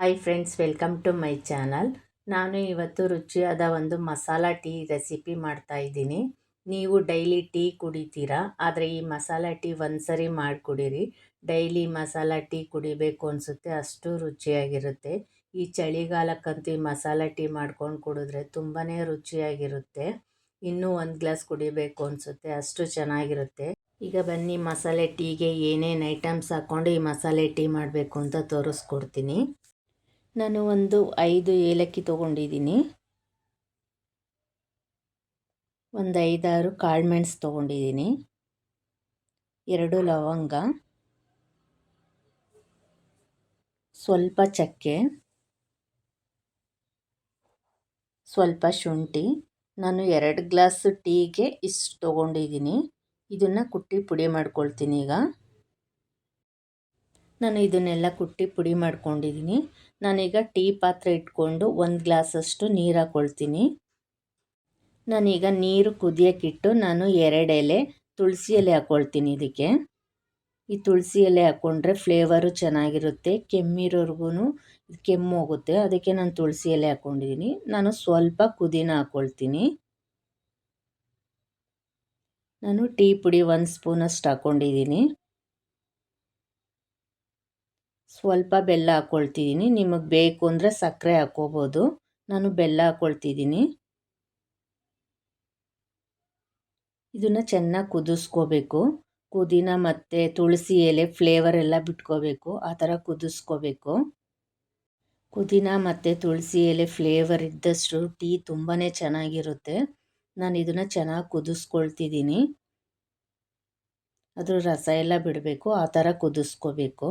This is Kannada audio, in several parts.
Hi friends welcome to my channel ನಾನು ಇವತ್ತು ರುಚಿಯಾದ ಒಂದು ಮಸಾಲ ಟೀ ರೆಸಿಪಿ ಮಾಡ್ತಾ ಇದ್ದೀನಿ. ನೀವು ಡೈಲಿ ಟೀ ಕುಡಿತೀರಾ? ಆದರೆ ಈ ಮಸಾಲ ಟೀ ಒಂದ್ಸರಿ ಮಾಡಿಕೊಡಿರಿ. ಡೈಲಿ ಮಸಾಲ ಟೀ ಕುಡಿಬೇಕು ಅನಿಸುತ್ತೆ, ಅಷ್ಟು ರುಚಿಯಾಗಿರುತ್ತೆ. ಈ ಚಳಿಗಾಲಕ್ಕಂತೂ ಈ ಮಸಾಲ ಟೀ ಮಾಡ್ಕೊಂಡು ಕುಡಿದ್ರೆ ತುಂಬಾ ರುಚಿಯಾಗಿರುತ್ತೆ. ಇನ್ನೂ ಒಂದು ಗ್ಲಾಸ್ ಕುಡಿಬೇಕು ಅನಿಸುತ್ತೆ, ಅಷ್ಟು ಚೆನ್ನಾಗಿರುತ್ತೆ. ಈಗ ಬನ್ನಿ, ಮಸಾಲೆ ಟೀಗೆ ಏನೇನು ಐಟಮ್ಸ್ ಹಾಕ್ಕೊಂಡು ಈ ಮಸಾಲೆ ಟೀ ಮಾಡಬೇಕು ಅಂತ ತೋರಿಸ್ಕೊಡ್ತೀನಿ. ನಾನು ಒಂದು ಐದು ಏಲಕ್ಕಿ ತೊಗೊಂಡಿದ್ದೀನಿ. ಒಂದು ಐದಾರು ಕಾಳುಮೆಣಸು ತೊಗೊಂಡಿದ್ದೀನಿ. ಎರಡು ಲವಂಗ. ಸ್ವಲ್ಪ ಚಕ್ಕೆ. ಸ್ವಲ್ಪ ಶುಂಠಿ. ನಾನು ಎರಡು ಗ್ಲಾಸ್ ಟೀಗೆ ಇಷ್ಟು ತೊಗೊಂಡಿದ್ದೀನಿ. ಇದನ್ನು ಕುಟ್ಟಿ ಪುಡಿ ಮಾಡ್ಕೊಳ್ತೀನಿ ಈಗ. ನಾನು ಇದನ್ನೆಲ್ಲ ಕುಟ್ಟಿ ಪುಡಿ ಮಾಡ್ಕೊಂಡಿದ್ದೀನಿ. ನಾನೀಗ ಟೀ ಪಾತ್ರೆ ಇಟ್ಕೊಂಡು ಒಂದು ಗ್ಲಾಸಷ್ಟು ನೀರು ಹಾಕ್ಕೊಳ್ತೀನಿ ನಾನೀಗ ನೀರು ಕುದಿಯೋಕ್ಕಿಟ್ಟು ನಾನು ಎರಡು ಎಲೆ ತುಳಸಿ ಎಲೆ ಹಾಕ್ಕೊಳ್ತೀನಿ ಇದಕ್ಕೆ. ಈ ತುಳಸಿ ಎಲೆ ಹಾಕ್ಕೊಂಡ್ರೆ ಫ್ಲೇವರು ಚೆನ್ನಾಗಿರುತ್ತೆ ಕೆಮ್ಮಿರೋರ್ಗು ಕೆಮ್ಮು ಹೋಗುತ್ತೆ, ಅದಕ್ಕೆ ನಾನು ತುಳಸಿ ಎಲೆ ಹಾಕ್ಕೊಂಡಿದ್ದೀನಿ ನಾನು ಸ್ವಲ್ಪ ಕುದಿನ ಹಾಕ್ಕೊಳ್ತೀನಿ ನಾನು ಟೀ ಪುಡಿ ಒಂದು ಸ್ಪೂನಷ್ಟು ಹಾಕ್ಕೊಂಡಿದ್ದೀನಿ ಸ್ವಲ್ಪ ಬೆಲ್ಲ ಹಾಕ್ಕೊಳ್ತಿದ್ದೀನಿ ನಿಮಗೆ ಬೇಕು ಅಂದರೆ ಸಕ್ಕರೆ ಹಾಕ್ಕೋಬೋದು ನಾನು ಬೆಲ್ಲ ಹಾಕ್ಕೊಳ್ತಿದ್ದೀನಿ ಇದನ್ನು ಚೆನ್ನಾಗಿ ಕುದಿಸ್ಕೋಬೇಕು. ಕುದಿನ ಮತ್ತು ತುಳಸಿ ಎಲೆ ಫ್ಲೇವರ್ ಎಲ್ಲ ಬಿಟ್ಕೋಬೇಕು. ಆ ಥರ ಕುದಿಸ್ಕೋಬೇಕು. ಕುದಿನ ಮತ್ತು ತುಳಸಿ ಎಲೆ ಫ್ಲೇವರ್ ಇದ್ದಷ್ಟು ಟೀ ತುಂಬಾ ಚೆನ್ನಾಗಿರುತ್ತೆ. ನಾನು ಇದನ್ನು ಚೆನ್ನಾಗಿ ಕುದಿಸ್ಕೊಳ್ತಿದ್ದೀನಿ. ಅದ್ರ ರಸ ಎಲ್ಲ ಬಿಡಬೇಕು. ಆ ಥರ ಕುದಿಸ್ಕೋಬೇಕು.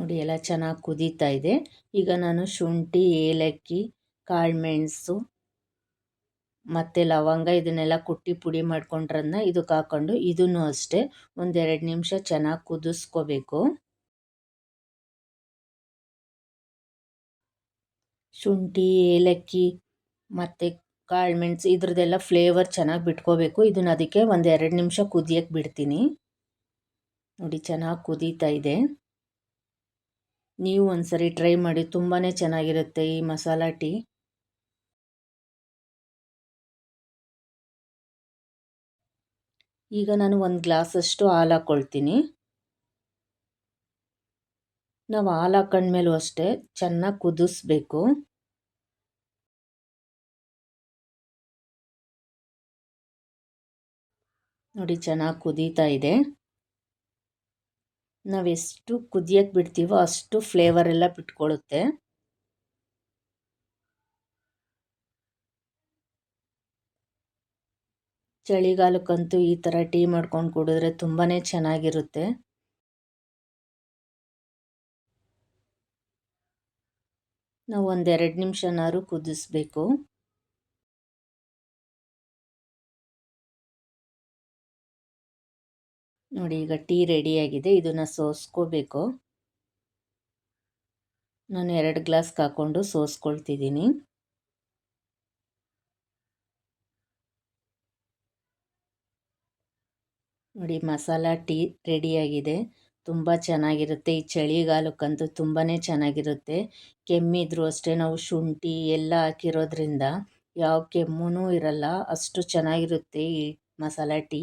ನೋಡಿ ಎಲ್ಲ ಚೆನ್ನಾಗಿ ಕುದೀತಾ ಇದೆ. ಈಗ ನಾನು ಶುಂಠಿ, ಏಲಕ್ಕಿ ಕಾಳುಮೆಣಸು ಮತ್ತು ಲವಂಗ ಇದನ್ನೆಲ್ಲ ಕುಟ್ಟಿ ಪುಡಿ ಮಾಡ್ಕೊಂಡ್ರನ್ನ ಇದಕ್ಕೆ ಹಾಕ್ಕೊಂಡು ಇದನ್ನು ಅಷ್ಟೇ ಒಂದೆರಡು ನಿಮಿಷ ಚೆನ್ನಾಗಿ ಕುದಿಸ್ಕೋಬೇಕು. ಶುಂಠಿ, ಏಲಕ್ಕಿ ಮತ್ತು ಕಾಳುಮೆಣಸು ಇದ್ರದ್ದೆಲ್ಲ ಫ್ಲೇವರ್ ಚೆನ್ನಾಗಿ ಬಿಟ್ಕೋಬೇಕು. ಇದನ್ನ ಅದಕ್ಕೆ ಒಂದು ಎರಡು ನಿಮಿಷ ಕುದಿಯಕ್ಕೆ ಬಿಡ್ತೀನಿ. ನೋಡಿ ಚೆನ್ನಾಗಿ ಕುದೀತಾ ಇದೆ. ನೀವು ಒಂದ್ಸರಿ ಟ್ರೈ ಮಾಡಿ ತುಂಬಾ ಚೆನ್ನಾಗಿರುತ್ತೆ ಈ ಮಸಾಲ ಟೀ. ಈಗ ನಾನು ಒಂದು ಗ್ಲಾಸಷ್ಟು ಹಾಲು ಹಾಕ್ಕೊಳ್ತೀನಿ ನಾವು ಹಾಲು ಹಾಕೊಂಡ್ಮೇಲೂ ಅಷ್ಟೇ ಚೆನ್ನಾಗಿ ಕುದಿಸ್ಬೇಕು. ನೋಡಿ ಚೆನ್ನಾಗಿ ಕುದೀತಾ ಇದೆ. ನಾವೆಷ್ಟು ಕುದಿಯೋಕ್ಕೆ ಬಿಡ್ತೀವೋ ಅಷ್ಟು ಫ್ಲೇವರ್ ಎಲ್ಲ ಬಿಟ್ಕೊಳ್ಳುತ್ತೆ ಚಳಿಗಾಲಕ್ಕಂತೂ ಈ ಥರ ಟೀ ಮಾಡ್ಕೊಂಡು ಕುಡಿದ್ರೆ ತುಂಬಾ ಚೆನ್ನಾಗಿರುತ್ತೆ. ನಾವು ಒಂದೆರಡು ನಿಮಿಷನಾದ್ರೂ ಕುದಿಸ್ಬೇಕು. ನೋಡಿ, ಈಗ ಟೀ ರೆಡಿಯಾಗಿದೆ ಇದನ್ನು ಸೋಸ್ಕೋಬೇಕು. ನಾನು ಎರಡು ಗ್ಲಾಸ್ ಹಾಕ್ಕೊಂಡು ಸೋಸ್ಕೊಳ್ತಿದ್ದೀನಿ. ನೋಡಿ, ಮಸಾಲ ಟೀ ರೆಡಿಯಾಗಿದೆ ತುಂಬ ಚೆನ್ನಾಗಿರುತ್ತೆ. ಈ ಚಳಿಗಾಲಕ್ಕಂತೂ ತುಂಬಾ ಚೆನ್ನಾಗಿರುತ್ತೆ. ಕೆಮ್ಮಿದ್ರು ಅಷ್ಟೇ, ನಾವು ಶುಂಠಿ ಎಲ್ಲ ಹಾಕಿರೋದ್ರಿಂದ ಯಾವ ಕೆಮ್ಮೂ ಇರಲ್ಲ. ಅಷ್ಟು ಚೆನ್ನಾಗಿರುತ್ತೆ ಈ ಮಸಾಲ ಟೀ.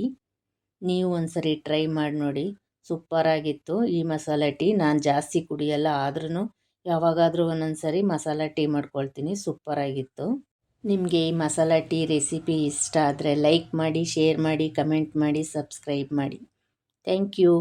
ನೀವು ಒಂದ್ಸರಿ ಟ್ರೈ ಮಾಡಿ ನೋಡಿ. ಸೂಪರಾಗಿತ್ತು. ಈ ಮಸಾಲೆ ಟೀ ನಾನು ಜಾಸ್ತಿ ಕುಡಿಯಲ್ಲ ಆದ್ರೂ ಯಾವಾಗಾದರೂ ಒಂದೊಂದು ಸರಿ ಮಸಾಲ ಟೀ ಮಾಡ್ಕೊಳ್ತೀನಿ. ಸೂಪರಾಗಿತ್ತು. ನಿಮಗೆ ಈ ಮಸಾಲ ಟೀ ರೆಸಿಪಿ ಇಷ್ಟ ಆದರೆ ಲೈಕ್ ಮಾಡಿ, ಶೇರ್ ಮಾಡಿ, ಕಮೆಂಟ್ ಮಾಡಿ, ಸಬ್ಸ್ಕ್ರೈಬ್ ಮಾಡಿ. Thank you.